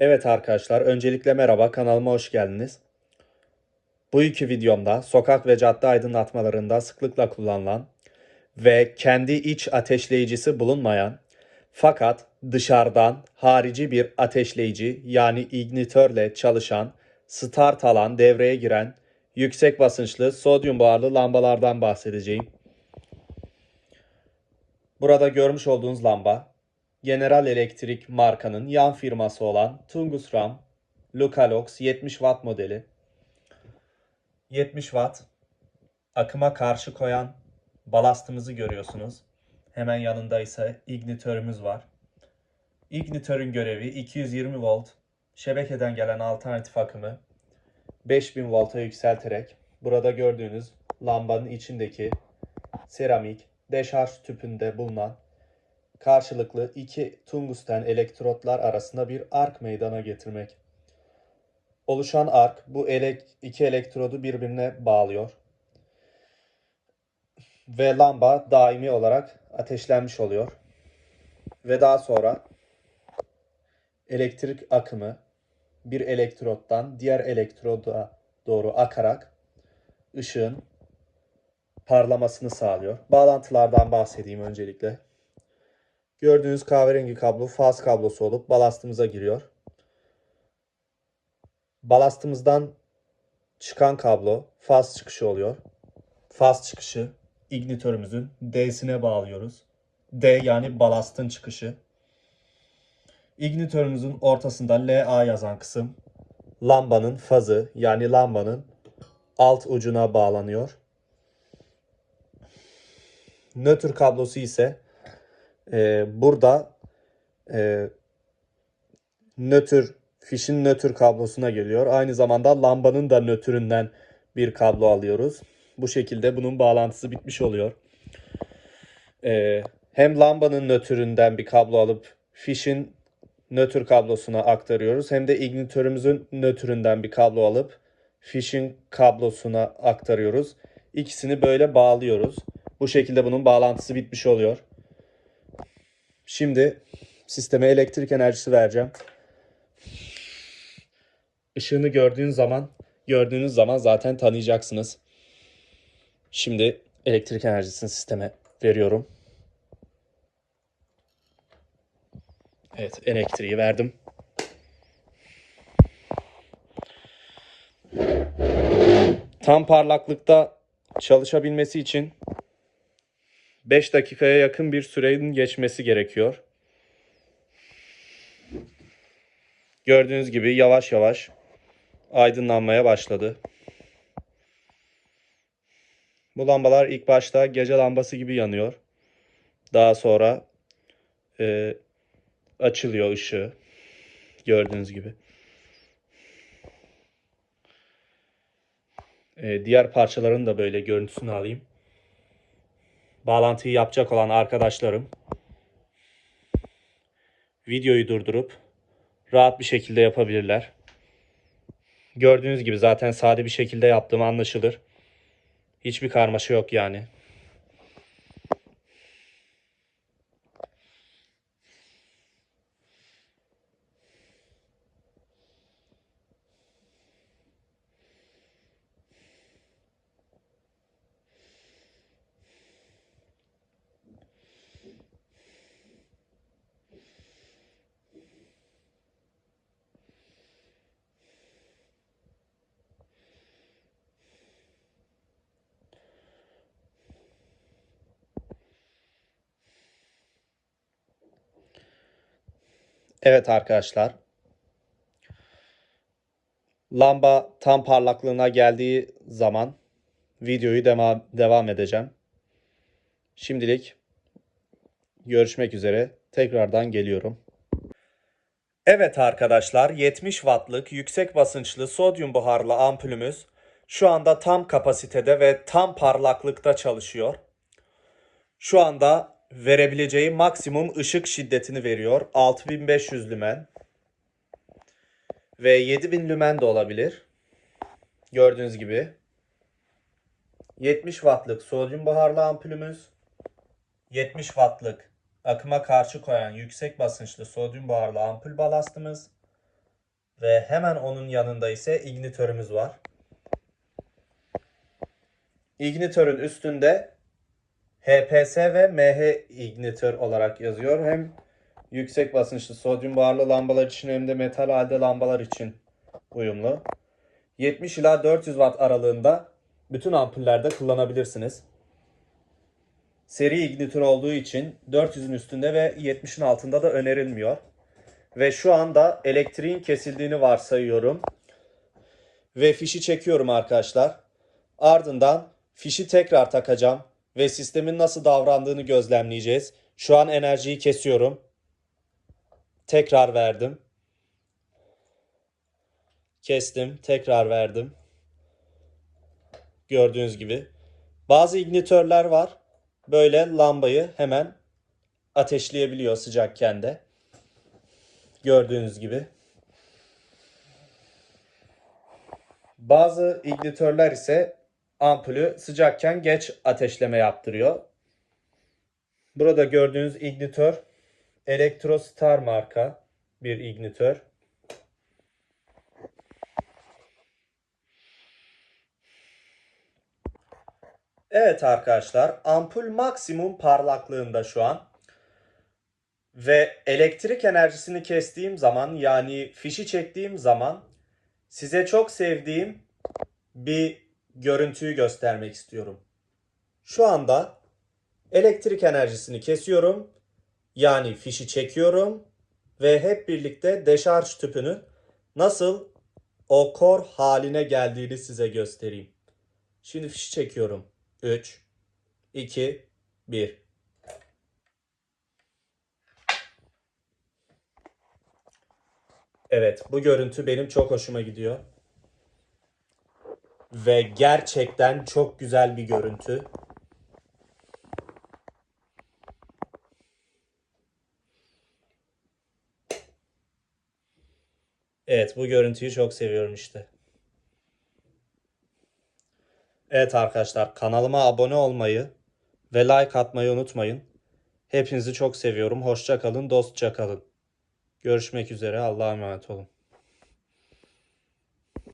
Evet arkadaşlar, öncelikle merhaba, kanalıma hoş geldiniz. Bu iki videomda sokak ve cadde aydınlatmalarında sıklıkla kullanılan ve kendi iç ateşleyicisi bulunmayan fakat dışarıdan harici bir ateşleyici yani ignitörle çalışan, start alan, devreye giren yüksek basınçlı sodyum buharlı lambalardan bahsedeceğim. Burada görmüş olduğunuz lamba General Electric markanın yan firması olan Tungusram Lucalox 70 watt modeli. 70 watt akıma karşı koyan balastımızı görüyorsunuz. Hemen yanında ise ignitörümüz var. İgnitörün görevi 220 volt şebekeden gelen alternatif akımı 5000 volta yükselterek burada gördüğünüz lambanın içindeki seramik deşarj tüpünde bulunan karşılıklı iki tungsten elektrotlar arasında bir ark meydana getirmek. Oluşan ark bu elek, iki elektrodu birbirine bağlıyor. Ve lamba daimi olarak ateşlenmiş oluyor. Ve daha sonra elektrik akımı bir elektrottan diğer elektroda doğru akarak ışığın parlamasını sağlıyor. Bağlantılardan bahsedeyim öncelikle. Gördüğünüz kahverengi kablo faz kablosu olup balastımıza giriyor. Balastımızdan çıkan kablo faz çıkışı oluyor. Faz çıkışı ignitörümüzün D'sine bağlıyoruz. D yani balastın çıkışı. İgnitörümüzün ortasında LA yazan kısım lambanın fazı yani lambanın alt ucuna bağlanıyor. Nötr kablosu ise e, burada e, nötr fişin nötr kablosuna geliyor. Aynı zamanda lambanın da nötründen bir kablo alıyoruz. Bu şekilde bunun bağlantısı bitmiş oluyor. E, hem lambanın nötründen bir kablo alıp fişin nötr kablosuna aktarıyoruz. Hem de ignitörümüzün nötründen bir kablo alıp fişin kablosuna aktarıyoruz. İkisini böyle bağlıyoruz. Bu şekilde bunun bağlantısı bitmiş oluyor. Şimdi sisteme elektrik enerjisi vereceğim. Işığını gördüğün zaman, gördüğünüz zaman zaten tanıyacaksınız. Şimdi elektrik enerjisini sisteme veriyorum. Evet, elektriği verdim. Tam parlaklıkta çalışabilmesi için 5 dakikaya yakın bir sürenin geçmesi gerekiyor. Gördüğünüz gibi yavaş yavaş aydınlanmaya başladı. Bu lambalar ilk başta gece lambası gibi yanıyor. Daha sonra e, açılıyor ışığı. Gördüğünüz gibi. E, diğer parçaların da böyle görüntüsünü alayım bağlantıyı yapacak olan arkadaşlarım videoyu durdurup rahat bir şekilde yapabilirler. Gördüğünüz gibi zaten sade bir şekilde yaptığım anlaşılır. Hiçbir karmaşa yok yani. Evet arkadaşlar. Lamba tam parlaklığına geldiği zaman videoyu devam, devam edeceğim. Şimdilik görüşmek üzere. Tekrardan geliyorum. Evet arkadaşlar 70 wattlık yüksek basınçlı sodyum buharlı ampulümüz şu anda tam kapasitede ve tam parlaklıkta çalışıyor. Şu anda verebileceği maksimum ışık şiddetini veriyor. 6500 lümen ve 7000 lümen de olabilir. Gördüğünüz gibi. 70 wattlık sodyum buharlı ampulümüz. 70 wattlık akıma karşı koyan yüksek basınçlı sodyum buharlı ampul balastımız. Ve hemen onun yanında ise ignitörümüz var. İgnitörün üstünde HPS ve MH ignitör olarak yazıyor. Hem yüksek basınçlı sodyum buharlı lambalar için hem de metal halde lambalar için uyumlu. 70 ila 400 watt aralığında bütün ampullerde kullanabilirsiniz. Seri ignitör olduğu için 400'ün üstünde ve 70'in altında da önerilmiyor. Ve şu anda elektriğin kesildiğini varsayıyorum. Ve fişi çekiyorum arkadaşlar. Ardından fişi tekrar takacağım ve sistemin nasıl davrandığını gözlemleyeceğiz. Şu an enerjiyi kesiyorum. Tekrar verdim. Kestim, tekrar verdim. Gördüğünüz gibi. Bazı ignitörler var. Böyle lambayı hemen ateşleyebiliyor sıcakken de. Gördüğünüz gibi. Bazı ignitörler ise ampulü sıcakken geç ateşleme yaptırıyor. Burada gördüğünüz ignitör Electrostar marka bir ignitör. Evet arkadaşlar ampul maksimum parlaklığında şu an. Ve elektrik enerjisini kestiğim zaman yani fişi çektiğim zaman size çok sevdiğim bir görüntüyü göstermek istiyorum. Şu anda elektrik enerjisini kesiyorum. Yani fişi çekiyorum ve hep birlikte deşarj tüpünün nasıl o kor haline geldiğini size göstereyim. Şimdi fişi çekiyorum. 3 2 1 Evet, bu görüntü benim çok hoşuma gidiyor. Ve gerçekten çok güzel bir görüntü. Evet, bu görüntüyü çok seviyorum işte. Evet arkadaşlar, kanalıma abone olmayı ve like atmayı unutmayın. Hepinizi çok seviyorum. Hoşça kalın, dostça kalın. Görüşmek üzere. Allah'a emanet olun.